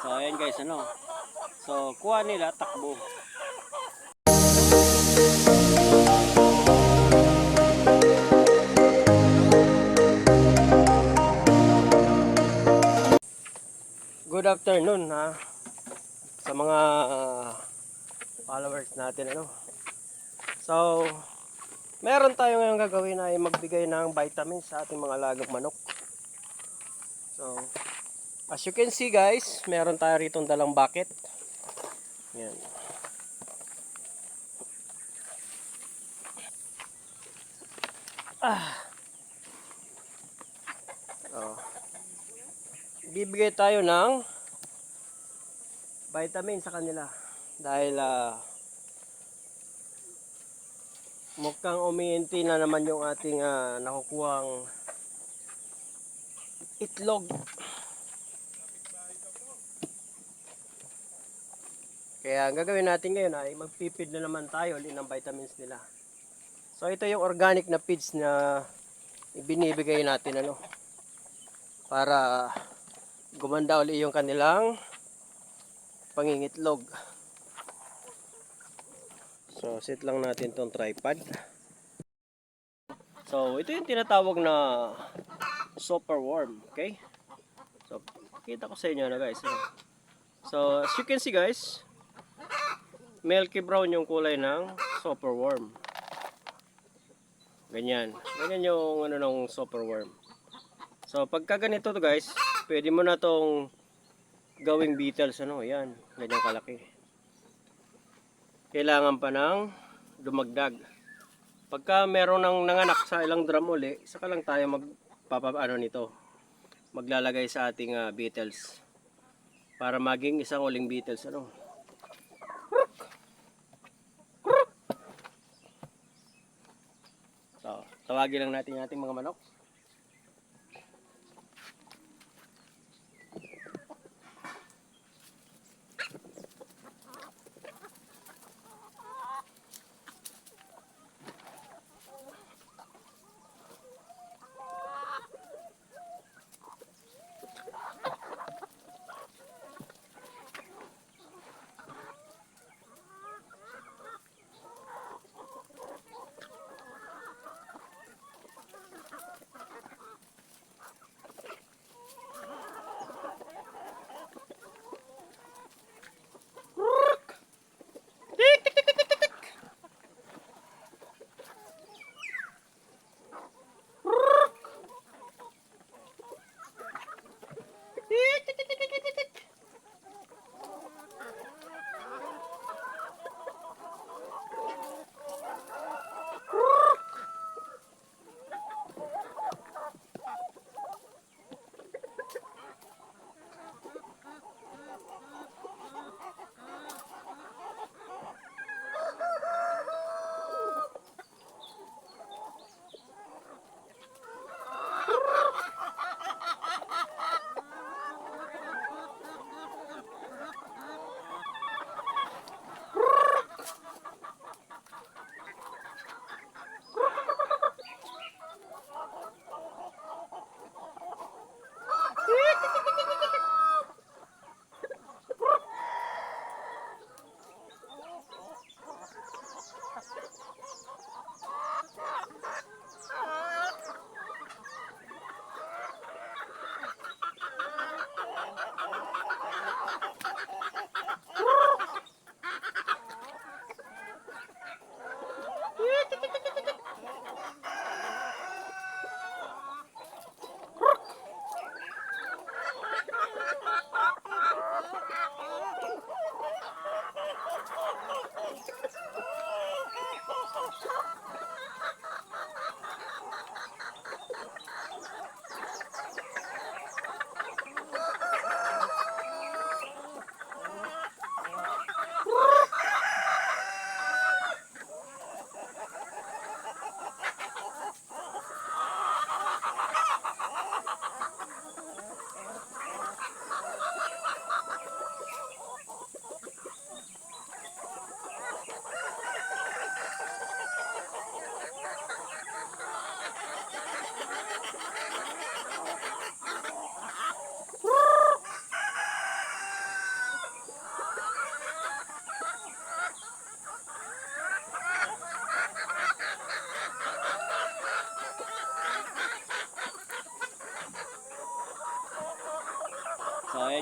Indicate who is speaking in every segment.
Speaker 1: So, ayan guys, ano. So, kuha nila, takbo. Good afternoon ha sa mga ah, followers natin ano. So, meron tayo ngayong gagawin ay magbigay ng vitamins sa ating mga alagang manok. So, as you can see guys, meron tayo rito dalang bucket. Yan. Ah. Oh. Bibigay tayo ng vitamin sa kanila dahil ah, mukhang umiinti na naman yung ating ah, nakukuhang itlog. Kaya ang gagawin natin ngayon ay magpipid na naman tayo ulit ng vitamins nila. So ito yung organic na feeds na ibinibigay natin ano para gumanda uli yung kanilang pangingitlog. So set lang natin tong tripod. So ito yung tinatawag na super worm, okay? So kita ko sa inyo na guys. ano. So as you can see guys, milky brown yung kulay ng super worm. Ganyan. Ganyan yung ano ng super worm. So pagka ganito to guys, pwede mo na tong gawing beetles ano, yan. Ganyan kalaki. Kailangan pa ng dumagdag. Pagka meron ng nanganak sa ilang drum uli, saka lang tayo magpapa ano nito. Maglalagay sa ating ah, beetles para maging isang uling beetles ano. So, tawagin lang natin ating mga manok.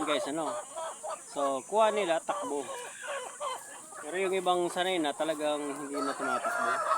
Speaker 1: Guys, ano. So, kuha nila, takbo. Pero yung ibang sanay na talagang hindi na tumatakbo.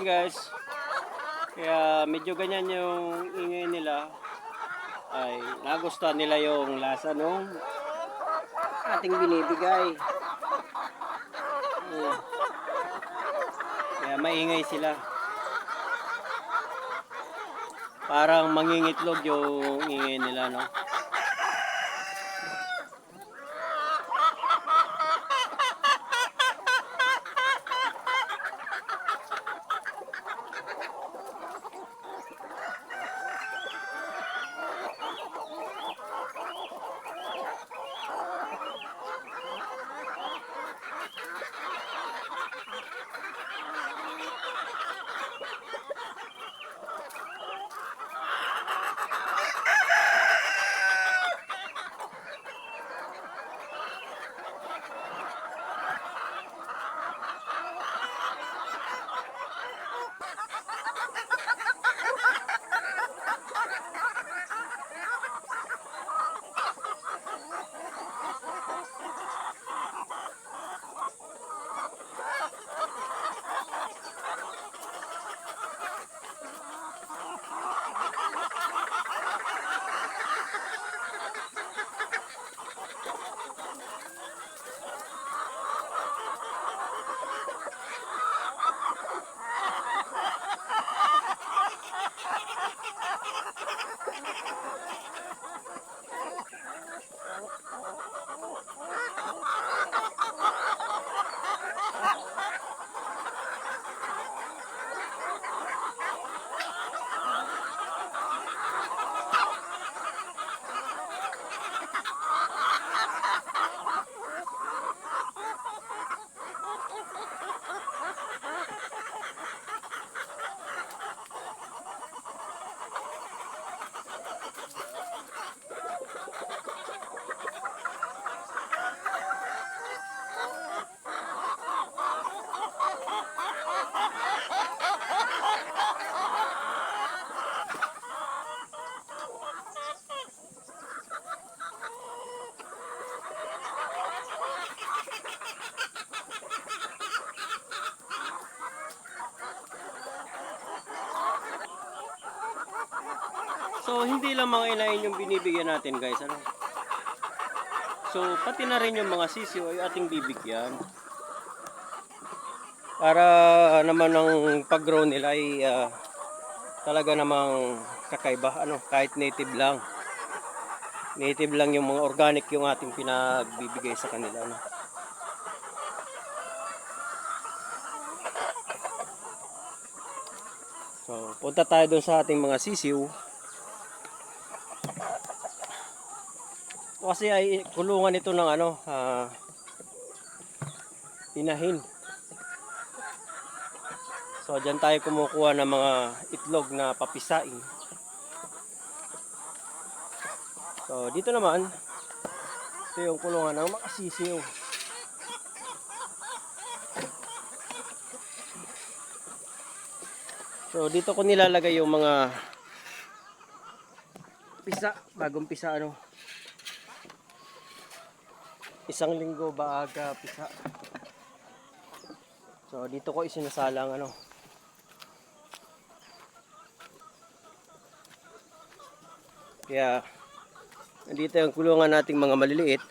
Speaker 1: So ayan guys. Kaya medyo ganyan yung ingay nila. Ay nagustuhan nila yung lasa nung ating binibigay. Mm. Kaya maingay sila. Parang mangingitlog yung ingay nila, no? So, hindi lang mga inahin yung binibigyan natin, guys. Ano? So, pati na rin yung mga sisiyo ay ating bibigyan. Para naman ang pag-grow nila ay ah, talaga namang kakaiba. Ano? Kahit native lang. Native lang yung mga organic yung ating pinagbibigay sa kanila. Ano? So, punta tayo dun sa ating mga sisiw. Kasi ay kulungan ito ng ano, ah, inahin. So, dyan tayo kumukuha ng mga itlog na papisain. So, dito naman, ito yung kulungan ng mga sisiw. So, dito ko nilalagay yung mga pisa, bagong pisa ano. Isang linggo baaga pisa. So, dito ko isinasalang ano. Kaya, nandito yung kulungan nating mga maliliit.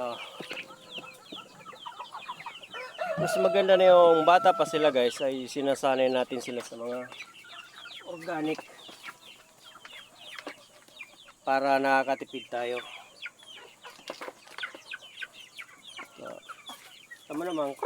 Speaker 1: So, mas maganda na yung bata pa sila guys ay sinasanay natin sila sa mga organic para nakakatipid tayo. So, tama naman.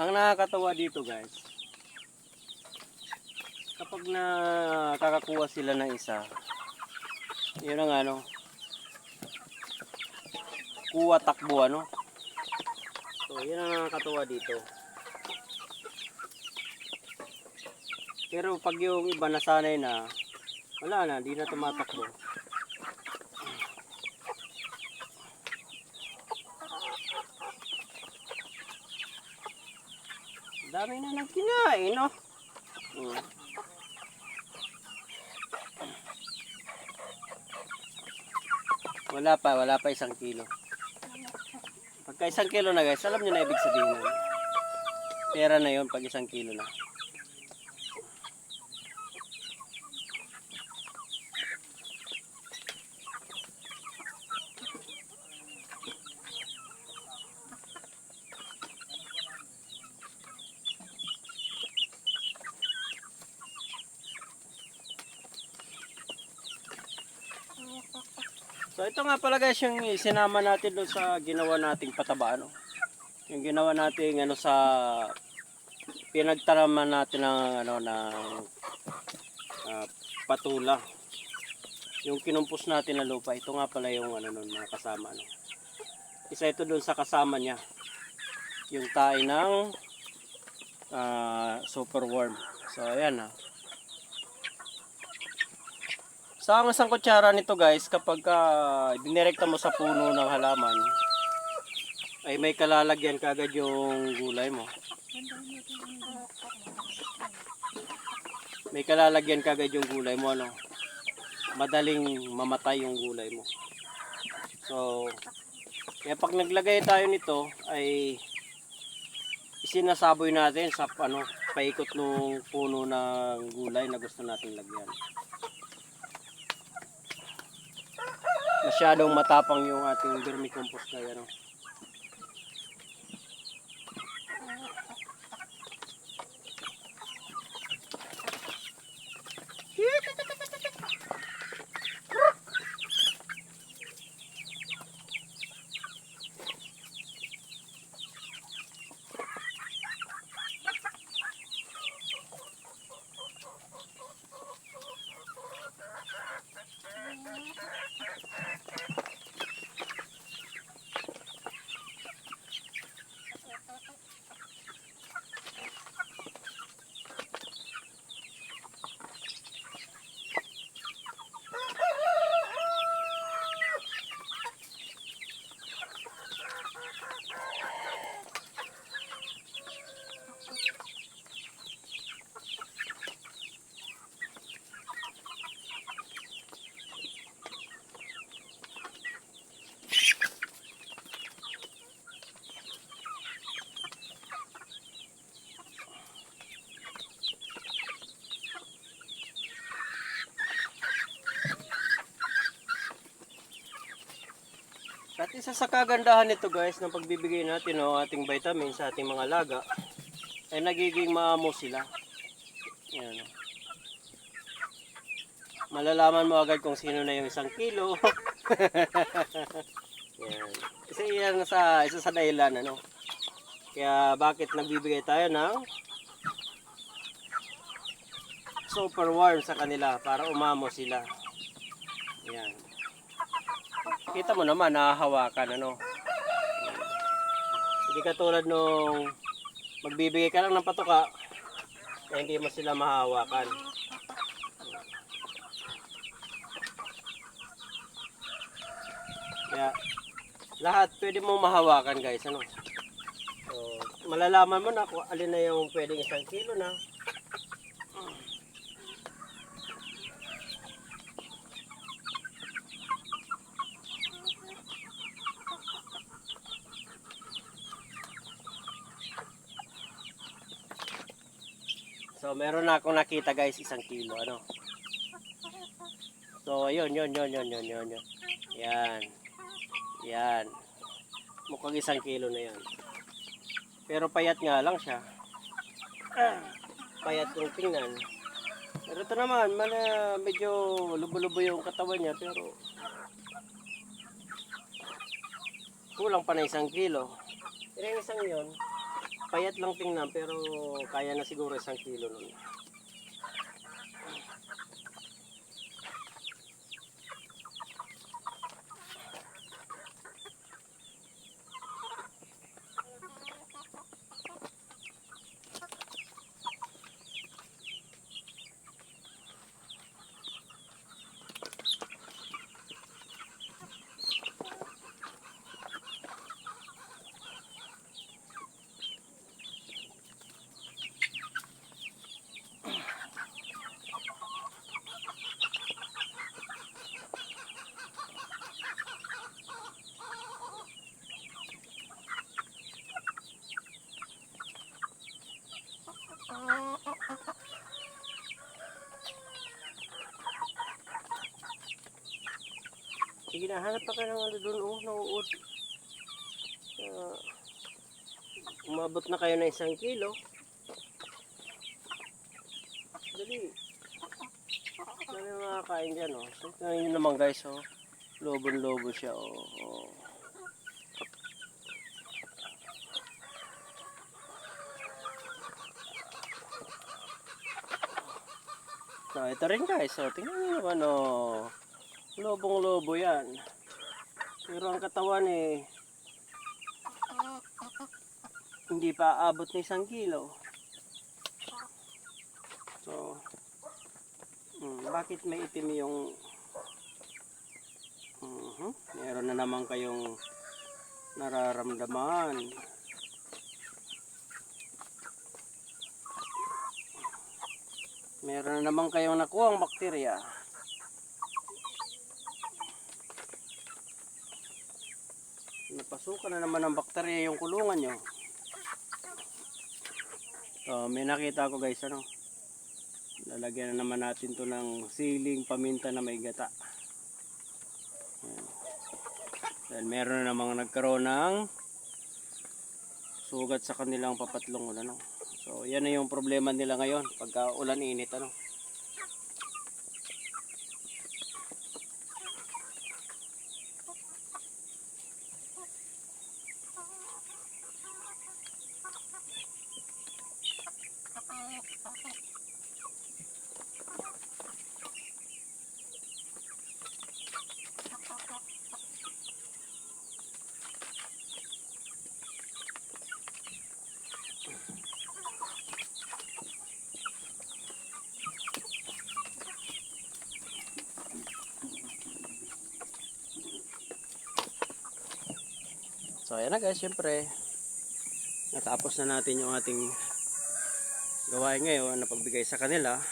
Speaker 1: Ang nakakatawa dito guys, kapag nakakakuha sila ng isa, yun ang ano, kuha takbo ano. So yun ang nakakatawa dito. Pero pag yung iba nasanay na, wala na, di na tumatakbo. Kinain, no? Hmm. Wala pa, wala pa isang kilo. Pagka isang kilo na guys, alam nyo na ibig sabihin nun. Pera na yon pag isang kilo na. So ito nga pala guys yung sinama natin doon sa ginawa nating pataba ano. Yung ginawa nating ano sa pinagtaraman natin ng ano ng ah, patula. Yung kinumpos natin na lupa, ito nga pala yung ano nun mga kasama ano. Isa ito doon sa kasama niya. Yung tae ng ah, super worm. So ayan ah. Sa ang isang kutsara nito guys, kapag ka dinirekta mo sa puno ng halaman, ay may kalalagyan kagad yung gulay mo. May kalalagyan kagad yung gulay mo, ano? Madaling mamatay yung gulay mo. So, kaya pag naglagay tayo nito, ay isinasaboy natin sa ano, paikot ng puno ng gulay na gusto nating lagyan. Masyadong matapang yung ating vermicompost na yan. At isa sa kagandahan nito guys ng pagbibigay natin ng ating vitamin sa ating mga laga ay nagiging maamo sila. Yan. Malalaman mo agad kung sino na yung isang kilo. Yan. Isa yan sa isa sa dahilan ano. Kaya bakit nagbibigay tayo ng super warm sa kanila para umamo sila. Yan. Kita mo naman, nahahawakan, ano. Hindi katulad nung magbibigay ka lang ng patuka, eh, hindi mo sila mahahawakan. Kaya, lahat pwede mo mahawakan guys, ano. So, malalaman mo na kung alin na yung pwedeng isang kilo na, So, meron na akong nakita guys, isang kilo, ano. So, ayun, yun, yun, yun, yun, yun, yun. Yan. Yan. Mukhang isang kilo na yan. Pero payat nga lang siya. Payat yung tingnan. Pero ito naman, mana, medyo lubo-lubo yung katawan niya, pero kulang pa na isang kilo. Pero yung isang yun, payat lang tingnan pero kaya na siguro isang kilo nun. Sige na, hanap pa ka ng ano doon, oh, nauud. Uh, umabot na kayo na isang kilo. Dali. Dali yung makakain dyan, oh. So, yun naman guys, oh. Lobon-lobo siya, oh. oh. So, ito rin guys, oh. Tingnan nyo naman, oh. Lobong-lobo yan. Pero ang katawan eh, hindi pa aabot ng isang kilo. So, hmm, bakit may itim yung... Mhm, Meron na naman kayong nararamdaman. Meron na naman kayong nakuhang bakterya. Napasukan na naman ng bakterya yung kulungan nyo. So, may nakita ako guys, ano. Lalagyan na naman natin to ng siling paminta na may gata. Ayan. Dahil meron na namang nagkaroon ng sugat sa kanilang papatlong ano. So, yan na yung problema nila ngayon pagka ulan init ano. So ayan na guys, syempre natapos na natin yung ating gawain ngayon na pagbigay sa kanila.